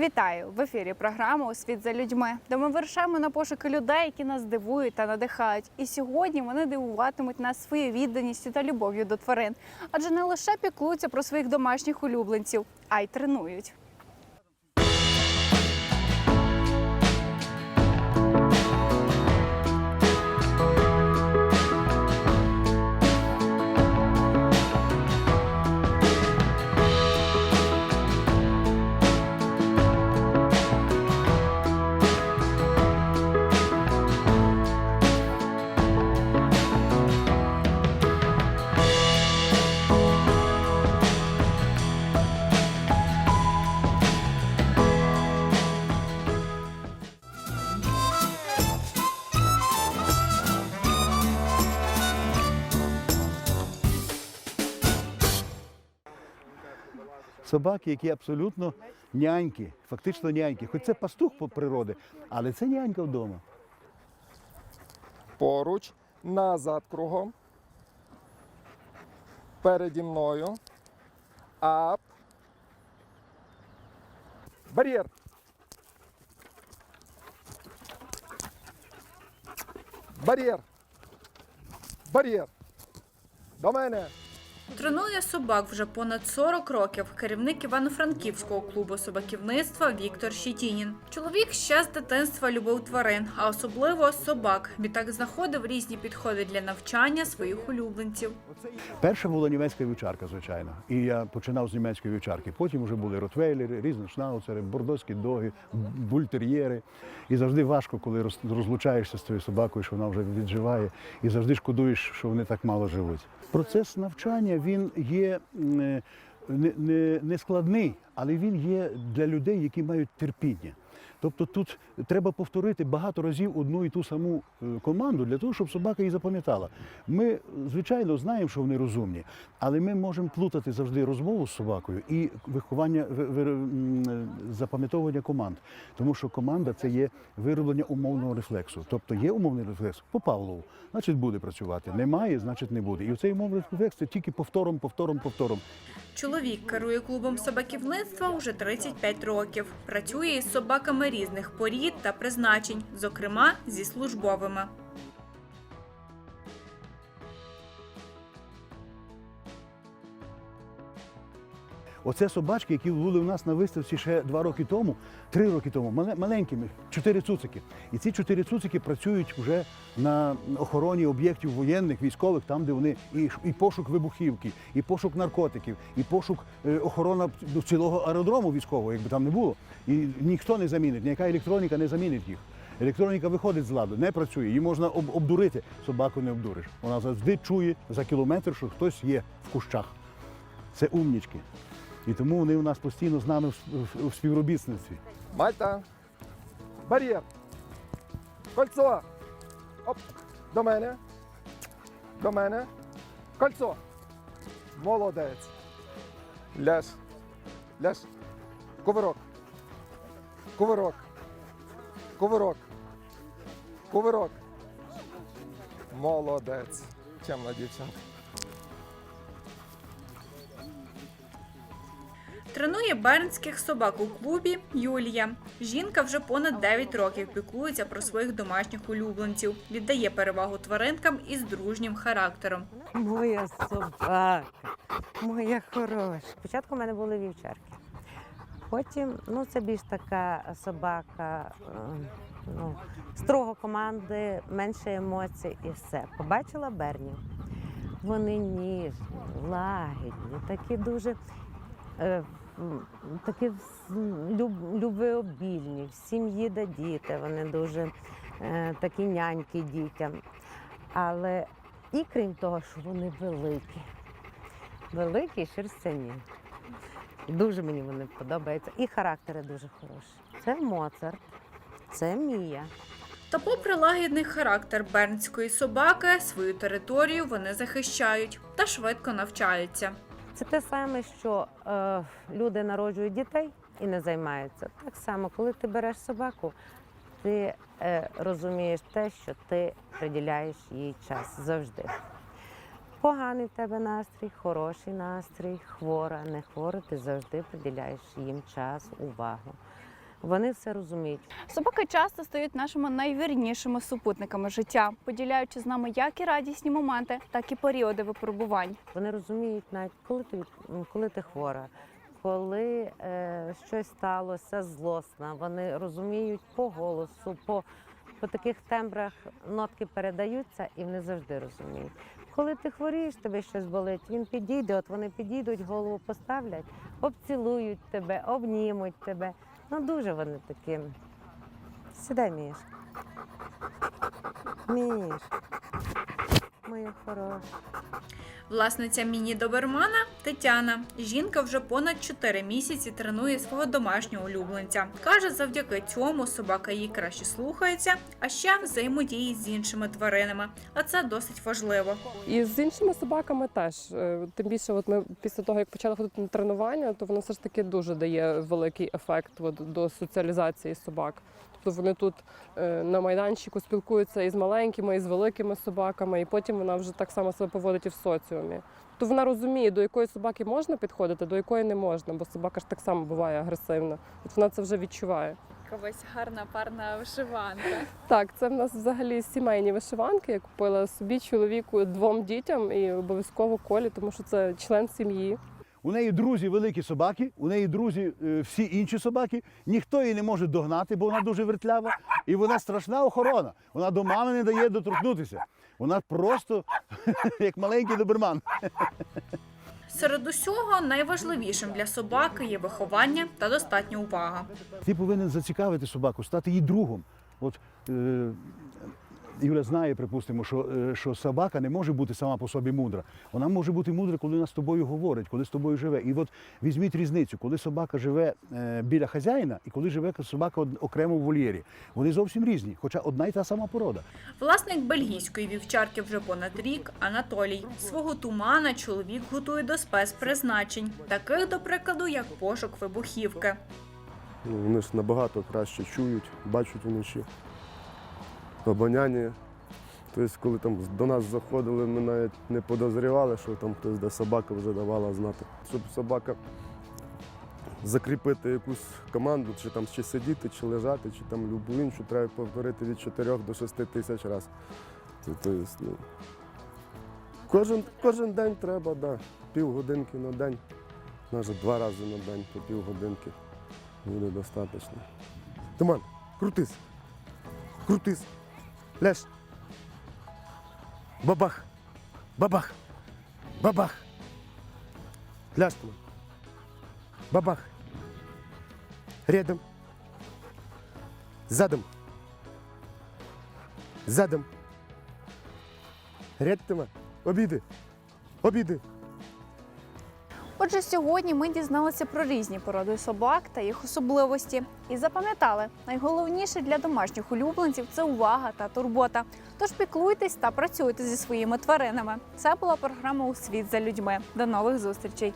Вітаю в ефірі Програма «Освіт за людьми, де ми вирушаємо на пошуки людей, які нас дивують та надихають. І сьогодні вони дивуватимуть нас своєю відданістю та любов'ю до тварин, адже не лише піклуються про своїх домашніх улюбленців, а й тренують. Собаки, які абсолютно няньки, фактично няньки. Хоч це пастух по природи, але це нянька вдома. поруч, назад кругом. Переді мною. Ап. Бар'єр. Бар'єр. Бар'єр. До мене. Тренує собак вже понад 40 років. Керівник Івано-Франківського клубу собаківництва Віктор Щетінін. Чоловік ще з дитинства любив тварин, а особливо собак. Відтак знаходив різні підходи для навчання своїх улюбленців. Перша була німецька вівчарка, звичайно. І я починав з німецької вівчарки. Потім вже були ротвейлери, різні шнауцери, бордоські доги, бультер'єри. І завжди важко, коли розлучаєшся з цією собакою, що вона вже відживає, і завжди шкодуєш, що вони так мало живуть. Процес навчання він є е, не, не, не складний, але він є для людей, які мають терпіння. Тобто тут треба повторити багато разів одну і ту саму е, команду для того, щоб собака її запам'ятала. Ми, звичайно, знаємо, що вони розумні, але ми можемо плутати завжди розмову з собакою і виховання е, запам'ятовування команд. Тому що команда це є вироблення умовного рефлексу. Тобто є умовний рефлекс по Павлову, значить буде працювати. Немає, значить не буде. І цей умовний рефлекс це тільки повтором, повтором, повтором. Чоловік керує клубом собаківництва уже 35 років. Працює із собаками різних порід та призначень, зокрема зі службовими. Оце собачки, які були у нас на виставці ще два роки тому, три роки тому, маленькими, чотири цуцики. І ці чотири цуцики працюють вже на охороні об'єктів воєнних, військових, там, де вони і, і пошук вибухівки, і пошук наркотиків, і пошук е, охорона ну, цілого аеродрому військового, якби там не було. І ніхто не замінить, ніяка електроніка не замінить їх. Електроніка виходить з ладу, не працює, її можна об- обдурити. Собаку не обдуриш. Вона завжди чує за кілометр, що хтось є в кущах. Це умнічки. І тому вони у нас постійно з нами в, співробітництві. Мальта. Бар'єр. Кольцо. Оп. До мене. До мене. Кольцо. Молодець. Ляж. Ляж. Кувирок. Кувирок. Кувирок. Кувирок. Молодець. Чемна дівчинка. Тренує бернських собак у клубі Юлія. Жінка вже понад 9 років піклується про своїх домашніх улюбленців, віддає перевагу тваринкам із дружнім характером. Моя собака, моя хороша. Спочатку в мене були вівчарки. Потім, ну, це більш така собака, е, ну, строго команди, менше емоцій і все. Побачила Берні. Вони ніжні, лагідні, такі дуже е, такі люб, любвеобільні, в сім'ї да діти. Вони дуже е, такі няньки дітям. Але і крім того, що вони великі. Великі шерстяні. Дуже мені вони подобаються. І характери дуже хороші. Це Моцарт, це Мія. Та попри лагідний характер бернської собаки, свою територію вони захищають та швидко навчаються. Це те саме, що е, люди народжують дітей і не займаються. Так само, коли ти береш собаку, ти е, розумієш те, що ти приділяєш їй час завжди. Поганий в тебе настрій, хороший настрій, хвора, не хвора, ти завжди приділяєш їм час, увагу. Вони все розуміють. Собаки часто стають нашими найвірнішими супутниками життя, поділяючи з нами як і радісні моменти, так і періоди випробувань. Вони розуміють навіть, коли ти, коли ти хвора, коли е, щось сталося злосна. Вони розуміють по голосу, по, по таких тембрах нотки передаються, і вони завжди розуміють. Коли ти хворієш, тебе щось болить, він підійде, от вони підійдуть, голову поставлять, обцілують тебе, обнімуть тебе. Ну дуже вони такі. Сідай, Міш. Міш. Моя хороша. Власниця міні-добермана Тетяна. Жінка вже понад 4 місяці тренує свого домашнього улюбленця. Каже, завдяки цьому собака її краще слухається, а ще взаємодіє з іншими тваринами. А це досить важливо. І з іншими собаками теж. Е, Тим більше, от ми після того, як почали ходити на тренування, то воно все ж таки дуже дає великий ефект от, до соціалізації собак. Тобто вони тут е, на майданчику спілкуються і з маленькими, і з великими собаками, і потім вона вже так само себе поводить і в соціумі. Тобто вона розуміє, до якої собаки можна підходити, до якої не можна, бо собака ж так само буває агресивна. От вона це вже відчуває. Якась гарна парна вишиванка. Так, це в нас взагалі сімейні вишиванки. Я купила собі чоловіку двом дітям і обов'язково колі, тому що це член сім'ї. У неї друзі великі собаки, у неї друзі е, всі інші собаки. Ніхто її не може догнати, бо вона дуже вертлява. І вона страшна охорона. Вона до мами не дає доторкнутися. Вона просто як маленький доберман. Серед усього найважливішим для собаки є виховання та достатня увага. Ти повинен зацікавити собаку, стати їй другом. От е, Юля знає, припустимо, що, е, що собака не може бути сама по собі мудра. Вона може бути мудра, коли вона з тобою говорить, коли з тобою живе. І от візьміть різницю, коли собака живе е, біля хазяїна і коли живе собака окремо в вольєрі. Вони зовсім різні, хоча одна й та сама порода. Власник бельгійської вівчарки вже понад рік Анатолій. Свого тумана чоловік готує до спецпризначень, таких, до прикладу, як пошук вибухівки. Ну, Вони ж набагато краще чують, бачать вночі. Обоняння. Тобто, коли там до нас заходили, ми навіть не подозрівали, що там хтось де собака вже давала знати. Щоб собака закріпити якусь команду, чи там чи сидіти, чи лежати, чи там любу іншу, треба повторити від 4 до 6 тисяч разів. Тобто, ну, кожен, кожен день треба, да, півгодинки на день, навіть два рази на день по півгодинки буде достатньо. Тиман, крутись. Крутись. Леш. Бабах. Бабах. Бабах. Ляшнула. Бабах. Рядом. Задом. Задом. Рядом. Обиды. Обиды. Отже, сьогодні ми дізналися про різні породи собак та їх особливості. І запам'ятали, найголовніше для домашніх улюбленців це увага та турбота. Тож піклуйтесь та працюйте зі своїми тваринами. Це була програма у світ за людьми. До нових зустрічей.